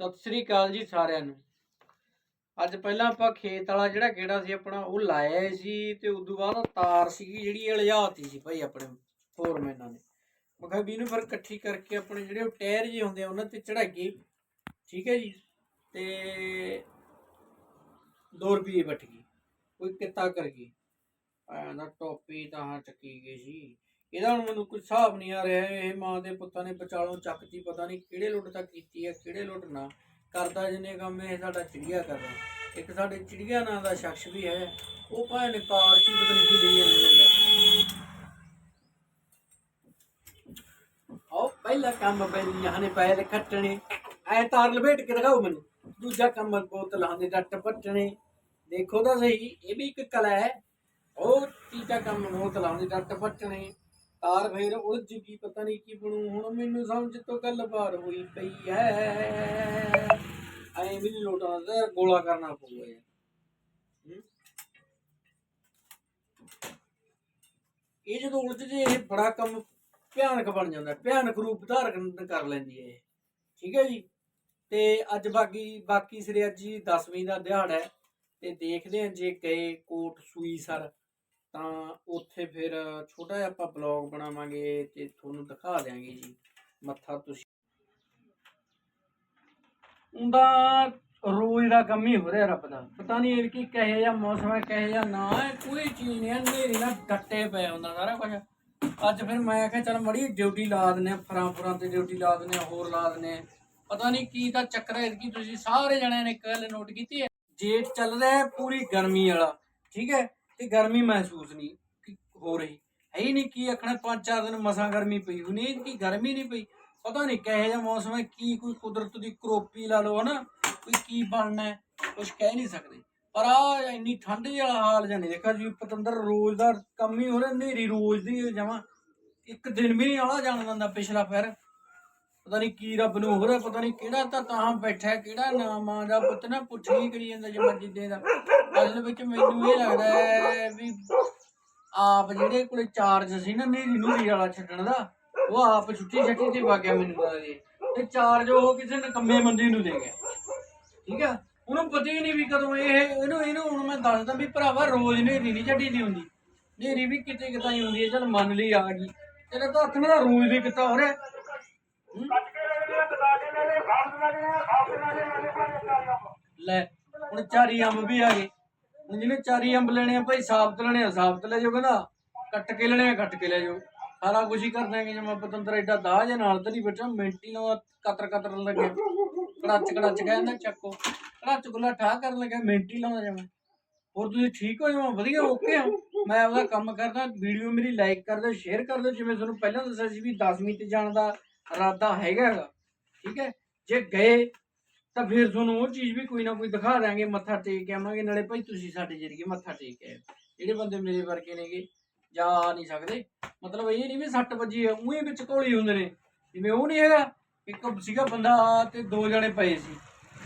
ਸਤਿ ਸ੍ਰੀ ਅਕਾਲ ਜੀ ਸਾਰਿਆਂ ਨੂੰ। ਅੱਜ ਪਹਿਲਾਂ ਆਪਾਂ ਖੇਤ ਵਾਲਾ ਜਿਹੜਾ ਗੇੜਾ ਸੀ ਆਪਣਾ, ਉਹ ਲਾਇਆ ਸੀ ਤੇ ਉਦੋਂ ਬਾਅਦ ਤਾਰ ਸੀਗੀ ਜਿਹੜੀ ਇਹ ਲਿਜਾਤੀ ਸੀ ਭਾਈ ਆਪਣੇ ਫੋਰਮੈਨਾਂ ਨੇ। ਮੈਂ ਕਿਹਾ ਵੀ ਇਹਨੂੰ ਫਿਰ ਇਕੱਠੀ ਕਰਕੇ ਆਪਣੇ ਜਿਹੜੇ ਉਹ ਟਾਇਰ ਜਿਹੇ ਹੁੰਦੇ ਆ, ਉਹਨਾਂ ਤੇ ਚੜਾਈਏ। ਠੀਕ ਹੈ ਜੀ? ਤੇ 2 ਰੁਪਏ ਬਟ ਗਈ ਕੋਈ ਕਿੱਤਾ ਕਰ ਗਈ। ਆਇਆ ਨਾ ਟੋਪੀ ਤਾਂ ਹਾਂ ਚੱਕੀ ਗਈ ਸੀ। ਇਹਦਾ ਹੁਣ ਮੈਨੂੰ ਕੋਈ ਹਿਸਾਬ ਨਹੀਂ ਆ ਰਿਹਾ ਇਹ ਮਾਂ ਦੇ ਪੁੱਤਾਂ ਨੇ ਵਿਚਾਲੋਂ ਚੱਕਤੀ ਪਤਾ ਨਹੀਂ ਕਿਹੜੇ ਲੁੱਟ ਤੱਕ ਕੀਤੀ ਹੈ, ਕਿਹੜੇ ਲੁੱਟ ਨਾ। ਕਰਦਾ ਜਿੰਨੇ ਕੰਮ ਇਹ ਸਾਡਾ ਚਿੜੀਆ ਕਰਦਾ ਇੱਕ ਸਾਡੇ ਚਿੜੀਆ ਨਾਂ ਦਾ ਸ਼ਖਸ ਵੀ ਹੈ, ਉਹ ਭਾਵੇਂ ਨੇ ਕਾਰ ਕੀ ਪਤਾ ਨਹੀਂ ਕੀ ਲਈ ਜਾਂਦਾ। ਆਓ, ਪਹਿਲਾ ਕੰਮ ਬੈਲੀਆਂ ਨੇ ਪੈਰ ਖੱਟਣੇ। ਐ ਤਾਰ ਲਪੇਟ ਕੇ ਦਿਖਾਓ ਮੈਨੂੰ। ਦੂਜਾ ਕੰਮ ਬੋਤਲਾਂ ਦੇ ਡੱਟ ਪੱਟਣੇ। ਦੇਖੋ ਤਾਂ ਸਹੀ, ਇਹ ਵੀ ਇੱਕ ਕਲਾ ਹੈ। ਉਹ ਤੀਜਾ ਕੰਮ ਬੋਤਲਾਂ ਦੇ ਡੱਟ ਪੱਟਣੇ। ਤਾਰ ਫੇਰ ਉਲਝ ਗਈ, ਪਤਾ ਨਹੀਂ ਕੀ ਬਣੂ। ਹੁਣ ਮੈਨੂੰ ਸਮਝ ਤੋਂ ਗੱਲ ਬਾਹਰ ਹੋਈ ਪਈ ਹੈ ਐ ਵੀ ਨਹੀਂ ਲੋਟਾਂ ਦਾ ਗੋਲਾ ਕਰਨਾ ਪਊਗਾ ਯਾਰ। ਇਹ ਜਦੋਂ ਉਲਝ ਜੇ, ਇਹ ਬੜਾ ਕੰਮ ਭਿਆਨਕ ਬਣ ਜਾਂਦਾ। ਭਿਆਨਕ ਰੂਪ ਧਾਰਨ ਕਰ ਲੈਂਦੀ ਹੈ ਇਹ। ਠੀਕ ਹੈ ਜੀ? ਤੇ ਅੱਜ ਬਾਕੀ ਬਾਕੀ ਸਿਰੇ ਅੱਜ ਜੀ 10ਵੀਂ ਦਾ ਦਿਹਾੜਾ ਹੈ ਤੇ ਦੇਖਦੇ ਹਾਂ ਜੇ ਗਏ ਕੋਟ ਸੂਈ ਸਰ। ਤਾਂ ਉੱਥੇ ਫਿਰ ਛੋਟਾ ਜਿਹਾ ਆਪਾਂ ਬਲੌਗ ਬਣਾਵਾਂਗੇ ਤੇ ਤੁਹਾਨੂੰ ਦਿਖਾ ਦਿਆਂਗੇ ਜੀ। ਮੱਥਾ ਤੁਸੀਂ ਉਹਦਾ ਰੋਜ਼ ਦਾ ਕੰਮ ਹੀ ਹੋ ਰਿਹਾ ਰੱਬ ਦਾ। ਪਤਾ ਨਹੀਂ ਇਹ ਕੀ ਕਹੇ ਜਾਂ ਮੌਸਮ ਹੈ, ਕਹੇ ਜਾਂ ਨਾ ਹੈ, ਕੋਈ ਚੀਜ਼ ਨਹੀਂ ਹਨੇਰੀ ਨਾਲ ਡੱਟੇ ਪਏ ਹੁੰਦਾ ਸਾਰਾ ਕੁਝ ਅੱਜ ਫਿਰ ਮੈਂ ਆਖਿਆ ਚਲ ਮੜੀ ਡਿਊਟੀ ਲਾ ਦਿੰਨੇ ਆ ਫਰਾਂ ਫਰਾਂ ਤੇ ਡਿਊਟੀ ਲਾ ਦਿੰਨੇ ਆ ਹੋਰ ਲਾ ਦਿੰਨੇ ਆ ਪਤਾ ਨਹੀਂ ਕੀ ਦਾ ਚੱਕਰ ਹੈ ਕਿ ਤੁਸੀਂ ਸਾਰੇ ਜਣਿਆਂ ਨੇ ਇੱਕ ਗੱਲ ਨੋਟ ਕੀਤੀ ਹੈ। ਜੇਠ ਚੱਲ ਰਿਹਾ ਹੈ ਪੂਰੀ ਗਰਮੀ ਵਾਲਾ, ਠੀਕ ਹੈ? ਤੇ ਗਰਮੀ ਮਹਿਸੂਸ ਨਹੀਂ ਹੋ ਰਹੀ। ਹੈ ਹੀ ਨਹੀਂ ਕੀ ਆਖਣਾ, ਪੰਜ ਚਾਰ ਦਿਨ ਮਸਾਂ ਗਰਮੀ ਪਈ ਹੋਣੀ, ਇਹ ਗਰਮੀ ਨਹੀਂ ਪਈ। ਪਤਾ ਨਹੀਂ ਕਿਹੋ ਜਿਹਾ ਮੌਸਮ ਹੈ, ਕੀ ਕੋਈ ਕੁਦਰਤ ਦੀ ਕਰੋਪੀ ਲਾ ਲਓ ਹਨਾ, ਕੋਈ ਕੀ ਬਣਨਾ ਹੈ ਕੁਝ ਕਹਿ ਨਹੀਂ ਸਕਦੇ। ਪਰ ਆ ਇੰਨੀ ਠੰਡ ਵਾਲਾ ਹਾਲ ਜਾਂ ਨਹੀਂ ਦੇਖਾ ਜੀ ਪਤੰਦਰ ਰੋਜ਼ ਦਾ ਕੰਮ ਹੀ ਹੋ ਰਿਹਾ, ਹਨੇਰੀ ਰੋਜ਼ ਦੀ ਜਮਾ। ਇੱਕ ਦਿਨ ਵੀ ਨਹੀਂ ਆਲਾ ਜਾਣ ਦਿੰਦਾ ਪਿਛਲਾ ਫਿਰ। ਪਤਾ ਨਹੀਂ ਕੀ ਰੱਬ ਨੂੰ ਹੋ ਰਿਹਾ ਪਤਾ ਨਹੀਂ ਕਿਹੜਾ ਤਾਂ ਤਾਂ ਬੈਠਾ, ਕਿਹੜਾ ਨਾ ਮਾਂ ਦਾ ਪੁੱਤ ਨਾ ਪੁੱਛ ਹੀ ਕਰੀ ਜਾਂਦਾ ਜੇ ਮਰਜ਼ੀ ਦੇ ਦਾ। ਅਸਲ ਵਿੱਚ ਮੈਨੂੰ ਇਹ ਲੱਗਦਾ ਹੈ ਵੀ ਆਪ ਜਿਹੜੇ ਕੋਲੇ ਚਾਰਜ ਸੀ ਨਾ ਨੀਰੀ ਨੂਰੀ ਵਾਲਾ ਛੱਡਣ ਦਾ, ਉਹ ਆਪ ਛੁੱਟੀ ਛੱਟੀ ਤੇ ਵਾਗਿਆ ਮੈਨੂੰ ਲੱਗਦਾ ਜੀ। ਤੇ ਚਾਰਜ ਉਹ ਕਿਸੇ ਨਕੰਮੇ ਬੰਦੇ ਨੂੰ ਦੇ ਗਿਆ। ਠੀਕ ਆ? ਉਹਨੂੰ ਪਤਾ ਹੀ ਨਹੀਂ ਵੀ ਕਦੋਂ ਇਹ, ਇਹਨੂੰ ਇਹਨੂੰ ਹੁਣ ਮੈਂ ਦੱਸਦਾ ਵੀ ਭਰਾਵਾ ਰੋਜ਼ ਨੇਰੀ ਨਹੀਂ ਛੱਡੀ ਦੀ ਹੁੰਦੀ। ਨੇਰੀ ਵੀ ਕਿਤੇ ਕਿਤੇ ਹੀ ਹੁੰਦੀ ਹੈ, ਚਲ ਮੰਨ ਲਈ ਆ ਗਈ। ਤੇਰੇ ਤਾਂ ਹੱਥ ਨਾਲ ਰੋਜ਼ ਦੀ ਕਿਤਾ ਹੋ। ਰਿਹਾ ਲੈ, ਹੁਣ ਚਾਰੀ ਅੰਬ ਵੀ ਆ ਗਏ। ਹੁਣ ਜਿਹਨੇ ਚਾਰੀ ਅੰਬ ਲੈਣੇ ਆ ਭਾਈ, ਸਾਬਤ ਲੈਣੇ ਆ, ਸਾਬਤ ਲੈ ਜਾਓ ਕਹਿੰਦਾ ਕੱਟ ਕੇ ਲੈਣੇ ਆ, ਕੱਟ ਕੇ ਲੈ ਜਾਓ। ਸਾਰਾ ਕੁਝ ਹੀ ਕਰ ਦਾਂਗੇ ਜੇ ਪਤੰਦਰ ਐਡਾ ਦਾਜ ਨਾਲ ਤਾਂ ਬੈਠਾ, ਮਿੰਟੀ ਨਾਲ ਕਤਰ ਕਤਰ ਲੱਗਿਆ ਕੜਾਚ ਕੜਾਚ ਕਹਿੰਦਾ ਚੱਕੋ। ਕੜਾਚ ਗੁਲਾ ਠਾ ਕਰਨ ਲੱਗਿਆ ਮਿੰਟੀ ਲਾਉਂਦਾ ਜਾਵਾਂ। ਹੋਰ ਤੁਸੀਂ ਠੀਕ ਹੋ ਜਾਵਾਂ? ਵਧੀਆ ਓਕੇ ਹੋ। ਮੈਂ ਉਹਦਾ ਕੰਮ ਕਰਦਾ ਵੀਡੀਓ ਮੇਰੀ ਲਾਈਕ ਕਰ ਦਿਓ ਸ਼ੇਅਰ ਕਰ ਦਿਓ। ਜਿਵੇਂ ਤੁਹਾਨੂੰ ਪਹਿਲਾਂ ਦੱਸਿਆ ਸੀ ਵੀ 10ਵੀਂ ਤੇ ਜਾਣ ਦਾ ਇਰਾਦਾ ਹੈਗਾ ਹੈਗਾ, ਠੀਕ ਹੈ? ਜੇ ਗਏ, ਤਾਂ ਫਿਰ ਤੁਹਾਨੂੰ ਉਹ ਚੀਜ਼ ਵੀ ਕੋਈ ਨਾ ਕੋਈ ਦਿਖਾ ਦਾਂਗੇ ਮੱਥਾ ਟੇਕ ਕੇ ਆਵਾਂਗੇ, ਨਾਲੇ ਭਾਈ ਤੁਸੀਂ ਸਾਡੇ ਜਰੀਏ ਮੱਥਾ ਟੇਕ ਕੇ ਆਇਓ। ਜਿਹੜੇ ਬੰਦੇ ਮੇਰੇ ਵਰਗੇ ਨੇਗੇ, ਜਾ ਨਹੀਂ ਸਕਦੇ। ਮਤਲਬ ਇਹ ਨਹੀਂ ਵੀ ਸੱਟ ਵੱਜੀ ਉਹੀ ਵਿੱਚ ਘੋਲੀ ਹੁੰਦੇ ਨੇ। ਜਿਵੇਂ ਉਹ ਨਹੀਂ ਹੈਗਾ, ਇੱਕ ਸੀਗਾ ਬੰਦਾ ਤੇ ਦੋ ਜਣੇ ਪਏ ਸੀ।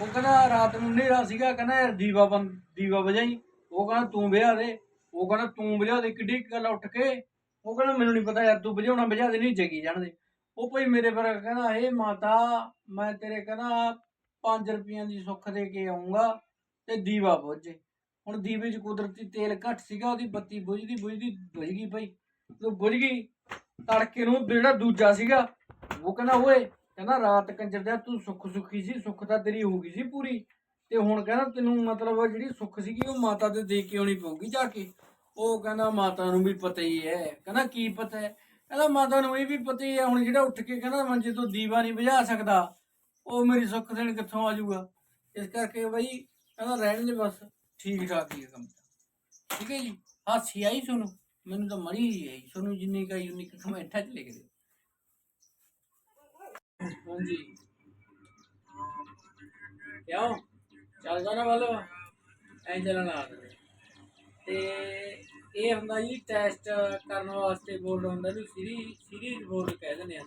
ਉਹ ਕਹਿੰਦਾ ਰਾਤ ਨੂੰ ਹਨੇਰਾ ਸੀਗਾ, ਕਹਿੰਦਾ ਯਾਰ ਦੀਵਾ ਬੰਦ, ਦੀਵਾ ਵਜਾਈ। ਉਹ ਕਹਿੰਦਾ ਤੂੰ ਵਿਆਹ ਦੇ। ਉਹ ਕਹਿੰਦਾ ਤੂੰ ਵਜਾ ਦੇ, ਕਿੱਡੀ ਕੁ ਗੱਲ ਉੱਠ ਕੇ। ਉਹ ਕਹਿੰਦਾ ਮੈਨੂੰ ਨਹੀਂ ਪਤਾ ਯਾਰ ਤੂੰ ਵਜਾਉਣਾ ਵਜਾ ਦੇ, ਨਹੀਂ ਜਗੀ ਜਾਣਦੇ। ਉਹ ਭਾਈ ਮੇਰੇ ਪਰ ਕਹਿੰਦਾ, ਹੇ ਮਾਤਾ, ਮੈਂ ਤੇਰੇ ਕਹਿੰਦਾ 5 ਰੁਪਈਆਂ ਦੀ ਸੁੱਖ ਦੇ ਕੇ ਆਉਂਗਾ ਤੇ ਦੀਵਾ ਬੁੱਝੇ। ਹੁਣ ਦੀਵੇ 'ਚ ਕੁਦਰਤੀ ਤੇਲ ਘੱਟ ਸੀਗਾ, ਉਹਦੀ ਬੱਤੀ ਬੁਝਦੀ ਬੁਝਦੀ, ਬੁਝ ਗਈ ਭਾਈ। ਜਦੋਂ ਬੁਝ ਗਈ, ਤੜਕੇ ਨੂੰ ਜਿਹੜਾ ਦੂਜਾ ਸੀਗਾ, ਉਹ ਕਹਿੰਦਾ, ਓਏ, ਕਹਿੰਦਾ, ਰਾਤ ਕੰਜਰ ਦਿਆ ਤੂੰ ਸੁੱਖ ਸੁੱਖੀ ਸੀ, ਸੁੱਖ ਤਾਂ ਤੇਰੀ ਹੋ ਗਈ ਸੀ ਪੂਰੀ। ਤੇ ਹੁਣ ਕਹਿੰਦਾ, ਤੈਨੂੰ ਮਤਲਬ ਜਿਹੜੀ ਸੁੱਖ ਸੀਗੀ, ਉਹ ਮਾਤਾ ਦੇ ਦੇ ਕੇ ਆਉਣੀ ਪਊਗੀ ਜਾ ਕੇ। ਉਹ ਕਹਿੰਦਾ, ਮਾਤਾ ਨੂੰ ਵੀ ਪਤਾ ਹੀ ਹੈ। ਕਹਿੰਦਾ, ਕੀ ਪਤਾ ਹੈ? ਕਹਿੰਦਾ ਮਾਤਾ ਨੂੰ ਇਹ ਵੀ ਪਤਾ ਹੀ ਹੈ ਹੁਣ ਜਿਹੜਾ ਉੱਠ ਕੇ ਕਹਿੰਦਾ ਮੰਜੇ ਤੋਂ ਦੀਵਾ ਨਹੀਂ ਬੁਝਾ ਸਕਦਾ, ਉਹ ਮੇਰੀ ਸੁੱਖ ਦੇਣ ਕਿੱਥੋਂ ਆ ਜਾਊਗਾ? ਇਸ ਕਰਕੇ ਬਈ ਕਹਿੰਦਾ ਰਹਿਣ ਦੇ ਬਸ ਠੀਕ ਠਾਕ ਹੀ ਹੈ ਕੰਮ ਠੀਕ ਹੈ ਜੀ? ਹਾਸੀ ਆਈ ਸੁਣੋ ਮੈਨੂੰ ਤਾਂ ਮਰੀ ਹੀ ਆਈ ਸੁਣੋ ਜਿੰਨੀ ਕਾ ਯੂਨਿਕ ਕਮੈਂਟਾਂ ਚ ਲਿਖ ਦਿਓ। ਹਾਂਜੀ। ਕਿਉਂ? ਚੱਲਦਾ ਨਾ ਵੱਲ ਐਂ ਚੱਲਣਾ ਆ। ਤੇ ਇਹ ਹੁੰਦਾ ਜੀ ਟੈਸਟ ਕਰਨ ਵਾਸਤੇ ਬੋਰਡ ਹੁੰਦਾ ਵੀ ਸੀਰੀ ਸੀਰੀਜ਼ ਬੋਰਡ ਕਹਿ ਦਿੰਦੇ ਆ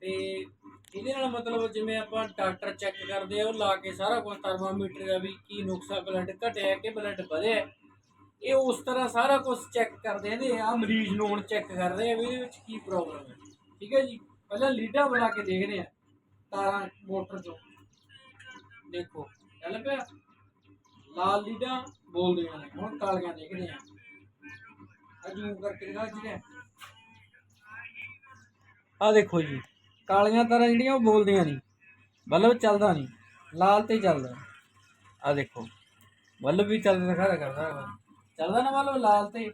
ਤੇ ਇਹਦੇ ਨਾਲ ਮਤਲਬ ਜਿਵੇਂ ਆਪਾਂ ਡਾਕਟਰ ਚੈੱਕ ਕਰਦੇ ਆ, ਉਹ ਲਾ ਕੇ ਸਾਰਾ ਕੁਝ ਥਰਮਾਮੀਟਰ ਆ ਵੀ ਕੀ ਨੁਕਸਾ ਬਲੱਡ ਘਟਿਆ ਕਿ ਬਲੱਡ ਵਧਿਆ। ਇਹ ਉਸ ਤਰ੍ਹਾਂ ਸਾਰਾ ਕੁਝ ਚੈੱਕ ਕਰਦੇ ਨੇ ਆ ਮਰੀਜ਼ ਨੂੰ ਹੁਣ ਚੈੱਕ ਕਰਦੇ ਆ ਵੀ ਇਹਦੇ ਵਿੱਚ ਕੀ ਪ੍ਰੋਬਲਮ ਹੈ ਠੀਕ ਹੈ ਜੀ? ਪਹਿਲਾਂ ਲੀਡਾਂ ਬਣਾ ਕੇ ਦੇਖਦੇ ਆ, ਤਾਰਾਂ, ਮੋਟਰ ਤੋਂ ਦੇਖੋ, ਚੱਲ ਪਿਆ। ਲਾਲ ਲੀਡਾਂ ਬੋਲਦੀਆਂ ਨੇ, ਹੁਣ ਕਾਲੀਆਂ ਦੇਖਦੇ ਆ ਅਜੂਮ ਕਰਕੇ ਦਿਖਾ ਜਿਹੜੇ ਆ ਦੇਖੋ ਜੀ, ਕਾਲੀਆਂ ਤਾਰਾਂ ਜਿਹੜੀਆਂ ਉਹ ਬੋਲਦੀਆਂ ਨਹੀਂ ਬਲਬ ਚੱਲਦਾ ਨਹੀਂ, ਲਾਲ ਤੇ ਚੱਲਦਾ। ਆ ਦੇਖੋ ਬਲਬ ਵੀ ਚੱਲਦਾ, ਦਿਖਾ ਕਰਦਾ ਹੈਗਾ। ਚੱਲਦਾ ਨਾ ਬਲਬ ਲਾਲ ਤੇ?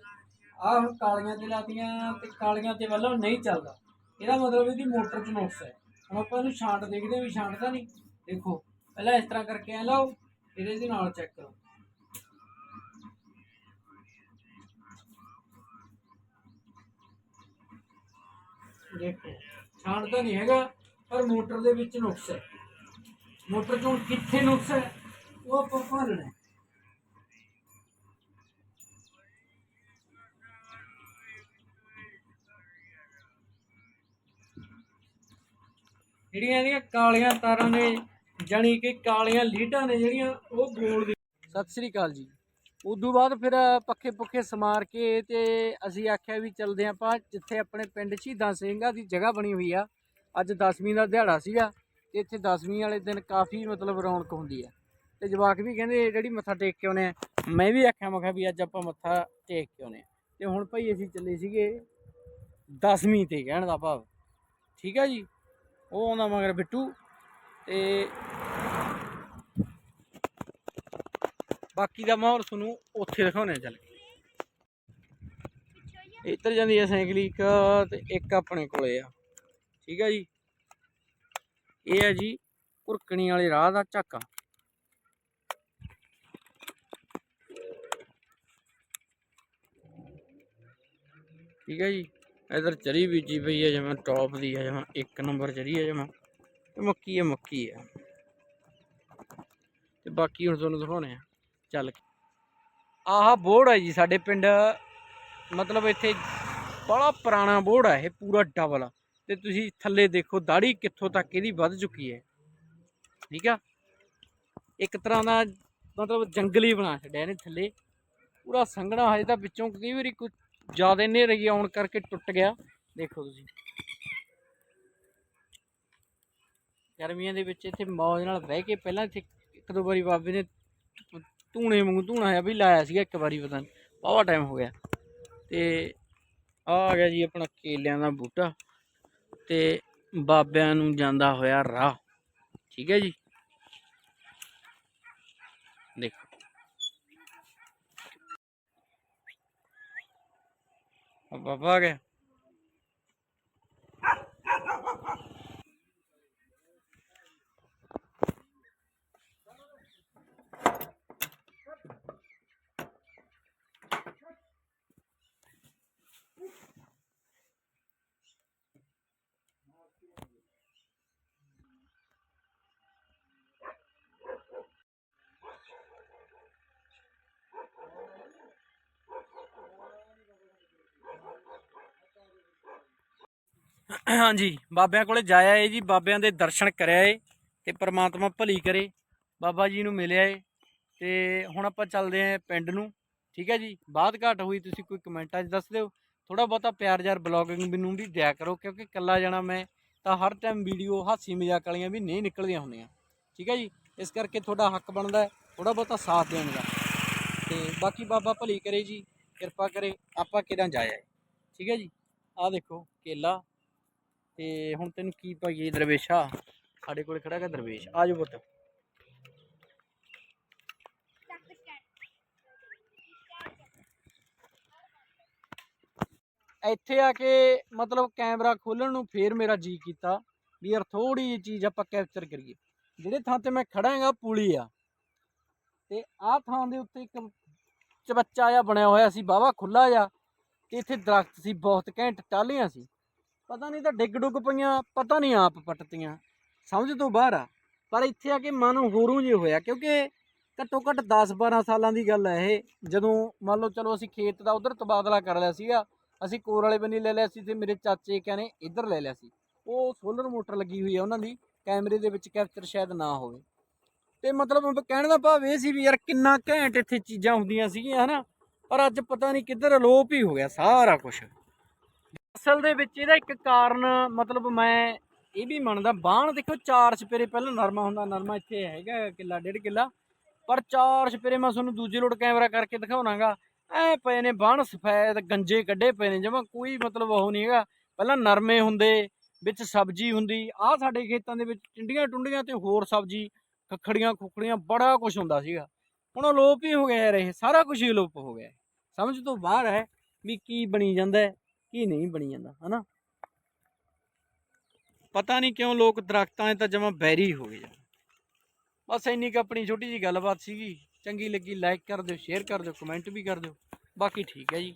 ਆਹ ਹੁਣ ਕਾਲੀਆਂ ਤੇ ਲਾਤੀਆਂ ਤੇ ਕਾਲੀਆਂ ਤੇ ਬਲਬ ਨਹੀਂ ਚੱਲਦਾ। ਇਹਦਾ ਮਤਲਬ ਇਹਦੀ ਮੋਟਰ 'ਚ ਨੁਕਸ ਹੈ। ਹੁਣ ਆਪਾਂ ਇਹਨੂੰ ਛਾਂਟ ਦੇਖਦੇ ਵੀ ਛਾਂਟਦਾ ਨਹੀਂ। ਦੇਖੋ, ਪਹਿਲਾਂ ਇਸ ਤਰ੍ਹਾਂ ਕਰਕੇ ਆ ਲਓ। ਫਿਰ ਇਹਦੇ ਨਾਲ ਚੈੱਕ ਕਰੋ। ਦੇਖੋ ਤਾਂ ਨਹੀਂ ਹੈਗਾ, ਪਰ ਮੋਟਰ ਦੇ ਵਿੱਚ ਨੁਕਸ ਹੈ। ਮੋਟਰ ਚੋਂ ਕਿੱਥੇ ਨੁਕਸ ਹੈ, ਉਹ ਆਪਾਂ ਭਰਨਾ ਜਿਹੜੀਆਂ ਇਹਦੀਆਂ ਕਾਲੀਆਂ ਤਾਰਾਂ ਦੇ ਜਾਣੀ ਕਿ ਕਾਲੀਆਂ ਲੀਡਾਂ ਨੇ ਜਿਹੜੀਆਂ ਉਹ ਗੋਲ ਦੀ ਸਤਿ ਸ੍ਰੀ ਅਕਾਲ ਜੀ। ਉਦੋਂ ਬਾਅਦ ਫਿਰ ਪੱਖੇ ਪੁੱਖੇ ਸਮਾਰ ਕੇ ਤੇ ਅਸੀਂ ਆਖਿਆ ਵੀ ਚਲਦੇ ਹਾਂ ਆਪਾਂ, ਜਿੱਥੇ ਆਪਣੇ ਪਿੰਡ ਸ਼ਹੀਦਾਂ ਸਿੰਘਾਂ ਦੀ ਜਗ੍ਹਾ ਬਣੀ ਹੋਈ ਆ, ਅੱਜ 10ਵੀਂ ਦਾ ਦਿਹਾੜਾ ਸੀਗਾ ਤੇ ਇੱਥੇ 10ਵੀਂ ਵਾਲੇ ਦਿਨ ਕਾਫੀ ਮਤਲਬ ਰੌਣਕ ਹੁੰਦੀ ਆ। ਤੇ ਜਵਾਕ ਵੀ ਕਹਿੰਦੇ ਜਿਹੜੀ ਮੱਥਾ ਟੇਕ ਕੇ ਆਉਨੇ ਆ। ਮੈਂ ਵੀ ਆਖਿਆ, ਮੈਂ ਕਿਹਾ ਵੀ ਅੱਜ ਆਪਾਂ ਮੱਥਾ ਟੇਕ ਕੇ ਆਉਨੇ ਆ। ਤੇ ਹੁਣ ਭਾਈ ਅਸੀਂ ਚੱਲੇ ਸੀਗੇ 10ਵੀਂ ਤੇ, ਕਹਿਣ ਦਾ ਭਾਵ। ਠੀਕ ਆ ਜੀ? ਉਹ ਆਉਂਦਾ ਮਗਰ ਬਿੱਟੂ ਤੇ ਬਾਕੀ ਦਾ ਮਾਹੌਲ ਤੁਹਾਨੂੰ ਉੱਥੇ ਦਿਖਾਉਣੇ ਚੱਲ ਕੇ। ਇੱਧਰ ਜਾਂਦੀ ਹੈ ਸਾਈਕਲ ਇੱਕ ਤੇ ਇੱਕ ਆਪਣੇ ਕੋਲੇ ਆ। ਠੀਕ ਹੈ ਜੀ? ਇਹ ਹੈ ਜੀ ਕੁਰਕਣੀ ਵਾਲੇ ਰਾਹ ਦਾ ਝਾਕਾ। ਠੀਕ ਹੈ ਜੀ? ਇਧਰ ਚਰੀ ਬੀਜੀ ਪਈ ਹੈ ਜਿਵੇਂ ਟੌਪ ਦੀ ਹੈ ਜਿਵੇਂ ਇੱਕ ਨੰਬਰ ਚਰੀ ਹੈ ਜਿਵੇਂ। ਤੇ ਮੱਕੀ ਹੈ ਮੱਕੀ ਹੈ ਤੇ ਬਾਕੀ ਹੁਣ ਤੁਹਾਨੂੰ ਦਿਖਾਉਣੇ ਆ ਚੱਲ ਕੇ। ਆਹ ਬੋੜ ਹੈ ਜੀ ਸਾਡੇ ਪਿੰਡ। ਮਤਲਬ ਇੱਥੇ ਬੜਾ ਪੁਰਾਣਾ ਬੋਰਡ ਹੈ ਇਹ ਪੂਰਾ ਡਬਲ ਤੇ ਤੁਸੀਂ ਥੱਲੇ ਦੇਖੋ ਦਾੜੀ ਕਿੱਥੋਂ ਤੱਕ ਇਹਦੀ ਵੱਧ ਚੁੱਕੀ ਹੈ। ਠੀਕ ਆ? ਇੱਕ ਤਰ੍ਹਾਂ ਦਾ ਮਤਲਬ ਜੰਗਲੀ ਬਣਾ ਛੱਡਿਆ ਇਹਨੇ ਥੱਲੇ। ਪੂਰਾ ਸੰਘਣਾ ਹਜੇ ਤਾਂ ਵਿੱਚੋਂ ਕਈ ਵਾਰੀ ਕੋਈ ਜ਼ਿਆਦਾ ਹਨੇਰੀ ਆਉਣ ਕਰਕੇ ਟੁੱਟ ਗਿਆ। ਦੇਖੋ ਤੁਸੀਂ। ਗਰਮੀਆਂ ਦੇ ਵਿੱਚ ਇੱਥੇ ਮੌਜ ਨਾਲ ਬਹਿ ਕੇ ਪਹਿਲਾਂ ਇੱਥੇ ਇੱਕ ਦੋ ਵਾਰੀ ਬਾਬੇ ਨੇ ਧੂਣੇ ਵਾਂਗੂ ਧੂਣਾ ਆ ਵੀ ਲਾਇਆ ਸੀਗਾ ਇੱਕ ਵਾਰੀ ਪਤਾ ਨਹੀਂ ਬਾਵਾ ਟਾਈਮ ਹੋ ਗਿਆ। ਤੇ ਆ ਆ ਗਿਆ ਜੀ ਆਪਣਾ ਕੇਲਿਆਂ ਦਾ ਬੂਟਾ ਤੇ ਬਾਬਿਆਂ ਨੂੰ ਜਾਂਦਾ ਹੋਇਆ ਰਾਹ, ਠੀਕ ਹੈ ਜੀ? ਦੇਖੋ। ਆ ਬਾਬਾ ਆ ਗਿਆ। ਹਾਂਜੀ, ਬਾਬਿਆਂ ਕੋਲੇ ਜਾਇਆ ਏ ਜੀ, ਬਾਬਿਆਂ ਦੇ ਦਰਸ਼ਨ ਕਰਿਆ ਏ ਤੇ ਪ੍ਰਮਾਤਮਾ ਭਲੀ ਕਰੇ, ਬਾਬਾ ਜੀ ਨੂੰ ਮਿਲਿਆ ਏ ਤੇ ਹੁਣ ਆਪਾਂ ਚੱਲਦੇ ਆਂ ਪਿੰਡ ਨੂੰ, ਠੀਕ ਹੈ ਜੀ? ਬਾਤ ਘਾਟ ਹੋਈ ਤੁਸੀਂ ਕੋਈ ਕਮੈਂਟਾਂ 'ਚ ਦੱਸ ਦਿਓ ਥੋੜਾ ਬਹੁਤਾ ਪਿਆਰ ਯਾਰ ਬਲੌਗਿੰਗ ਮੈਨੂੰ ਵੀ ਦਿਆ ਕਰੋ ਕਿਉਂਕਿ ਇਕੱਲਾ ਜਾਣਾ ਮੈਂ ਤਾਂ ਹਰ ਟਾਈਮ ਵੀਡੀਓ ਹਾਸੀ ਮਜ਼ਾਕ ਵਾਲੀਆਂ ਵੀ ਨਹੀਂ ਨਿਕਲਦੀਆਂ ਹੁੰਦੀਆਂ, ਠੀਕ ਹੈ ਜੀ? ਇਸ ਕਰਕੇ ਤੁਹਾਡਾ ਹੱਕ ਬਣਦਾ ਥੋੜਾ ਬਹੁਤਾ ਸਾਥ ਦੇਣ ਦਾ ਤੇ ਬਾਕੀ ਬਾਬਾ ਭਲੀ ਕਰੇ ਜੀ, ਕਿਰਪਾ ਕਰੇ, ਆਪਾਂ ਕਿਦਾਂ ਜਾਇਆ ਏ, ਠੀਕ ਹੈ ਜੀ? ਆਹ ਦੇਖੋ ਕੇਲਾ ਤੇ ਹੁਣ ਤੈਨੂੰ ਕੀ ਪਾਈਏ ਦਰਵੇਸ਼ਾ ਸਾਡੇ ਕੋਲ ਖੜਾ ਹੈਗਾ ਦਰਵੇਸ਼। ਆ ਜਾਓ ਪੁੱਤ। ਇੱਥੇ ਆ ਕੇ ਮਤਲਬ ਕੈਮਰਾ ਖੋਲਣ ਨੂੰ ਫੇਰ ਮੇਰਾ ਜੀ ਕੀਤਾ ਵੀ ਯਾਰ ਥੋੜੀ ਜਿਹੀ ਚੀਜ਼ ਆਪਾਂ ਕੈਪਚਰ ਕਰੀਏ। ਜਿਹੜੇ ਥਾਂ ਤੇ ਮੈਂ ਖੜਾ ਹੈਗਾ, ਪੁਲੀ ਆ। ਤੇ ਆਹ ਥਾਂ ਦੇ ਉੱਤੇ ਇੱਕ ਚਬੱਚਾ ਜਿਹਾ ਬਣਿਆ ਹੋਇਆ ਸੀ ਬਾਵਾ ਖੁੱਲਾ ਜਿਹਾ, ਤੇ ਇੱਥੇ ਦਰਖਤ ਸੀ, ਬਹੁਤ ਘੈਂਟ ਟਾਹਲੀਆਂ ਸੀ। ਪਤਾ ਨਹੀਂ ਤਾਂ ਡਿੱਗ ਡੁੱਗ ਪਈਆਂ, ਪਤਾ ਨਹੀਂ ਆਪ ਪੱਟਤੀਆਂ। ਸਮਝ ਤੋਂ ਬਾਹਰ ਆ। ਪਰ ਇੱਥੇ ਆ ਕੇ ਮਨ ਹੋਰੂ ਜੇ ਹੋਇਆ, ਕਿਉਂਕਿ ਘੱਟੋ ਘੱਟ 10 12 ਸਾਲਾਂ ਦੀ ਗੱਲ ਹੈ ਇਹ। ਜਦੋਂ ਮੰਨ ਲਓ, ਚਲੋ ਅਸੀਂ ਖੇਤ ਦਾ ਉਧਰ ਤਬਾਦਲਾ ਕਰ ਲਿਆ ਸੀਗਾ, ਅਸੀਂ ਕੋਰ ਵਾਲੇ ਬੰਨੀ ਲੈ ਲਿਆ ਸੀ ਤੇ ਮੇਰੇ ਚਾਚੇ ਕਹਿੰਦੇ ਇੱਧਰ ਲੈ ਲਿਆ ਸੀ। ਉਹ ਸੋਲਰ ਮੋਟਰ ਲੱਗੀ ਹੋਈ ਹੈ ਉਹਨਾਂ ਦੀ, ਕੈਮਰੇ ਦੇ ਵਿੱਚ ਕੈਪਚਰ ਸ਼ਾਇਦ ਨਾ ਹੋਵੇ। ਤੇ ਮਤਲਬ ਕਹਿਣ ਦਾ ਭਾਵ ਇਹ ਸੀ ਵੀ ਯਾਰ ਕਿੰਨਾ ਘੈਂਟ ਇੱਥੇ ਚੀਜ਼ਾਂ ਹੁੰਦੀਆਂ ਸੀਗੀਆਂ, ਹਨਾ? ਪਰ ਅੱਜ ਪਤਾ ਨਹੀਂ ਕਿੱਧਰ ਅਲੋਪ ਹੀ ਹੋ ਗਿਆ ਸਾਰਾ ਕੁਝ ਅਸਲ ਦੇ ਵਿੱਚ ਇਹਦਾ ਇੱਕ ਕਾਰਨ, ਮਤਲਬ ਮੈਂ ਇਹ ਵੀ ਮੰਨਦਾ ਬਾਣ ਦੇਖੋ ਚਾਰ ਛਪੇਰੇ ਪਹਿਲਾਂ ਨਰਮਾ ਹੁੰਦਾ, ਨਰਮਾ ਇੱਥੇ ਹੈਗਾ ਕਿੱਲਾ, ਡੇਢ ਕਿੱਲਾ। ਪਰ ਚਾਰ ਛਪੇਰੇ ਮੈਂ ਤੁਹਾਨੂੰ ਦੂਜੇ ਲੋਟ ਕੈਮਰਾ ਕਰਕੇ ਦਿਖਾਉਣਾਗਾ। ਐ ਪਏ ਨੇ ਬਾਣ ਸਫੈਦ, ਗੰਜੇ ਕੱਢੇ ਪਏ ਨੇ, ਜਮਾ ਕੋਈ ਮਤਲਬ ਉਹ ਨਹੀਂ ਹੈਗਾ। ਪਹਿਲਾਂ ਨਰਮੇ ਹੁੰਦੇ, ਵਿੱਚ ਸਬਜ਼ੀ ਹੁੰਦੀ। ਆਹ ਸਾਡੇ ਖੇਤਾਂ ਦੇ ਵਿੱਚ ਟਿੰਡੀਆਂ ਟੁੰਡੀਆਂ ਤੇ ਹੋਰ ਸਬਜ਼ੀ, ਖੱਖੜੀਆਂ ਖੁੱਖੜੀਆਂ, ਬੜਾ ਕੁਝ ਹੁੰਦਾ ਸੀਗਾ। ਹੁਣ ਉਹ ਲੋਪ ਹੀ ਹੋ ਗਿਆ ਯਾਰ ਇਹ, ਸਾਰਾ ਕੁਝ ਹੀ ਲੋਪ ਹੋ ਗਿਆ। ਸਮਝ ਤੋਂ ਬਾਹਰ ਹੈ ਵੀ ਕੀ ਬਣੀ ਜਾਂਦਾ ਕੀ ਨਹੀਂ ਬਣੀ ਜਾਂਦਾ, ਹਨਾ? ਪਤਾ ਨਹੀਂ ਕਿਉਂ ਲੋਕ ਦਰਖਤਾਂ 'ਚ ਤਾਂ ਜਮਾ ਬੈਰੀ ਹੋ ਗਏ ਯਾਰ ਬਸ ਇੰਨੀ ਕੁ ਆਪਣੀ ਛੋਟੀ ਜੀ ਗੱਲਬਾਤ ਸੀਗੀ। ਚੰਗੀ ਲੱਗੀ ਲਾਈਕ ਕਰ ਦਿਓ ਸ਼ੇਅਰ ਕਰ ਦਿਓ ਕਮੈਂਟ ਵੀ ਕਰ ਦਿਓ। ਬਾਕੀ ਠੀਕ ਹੈ ਜੀ।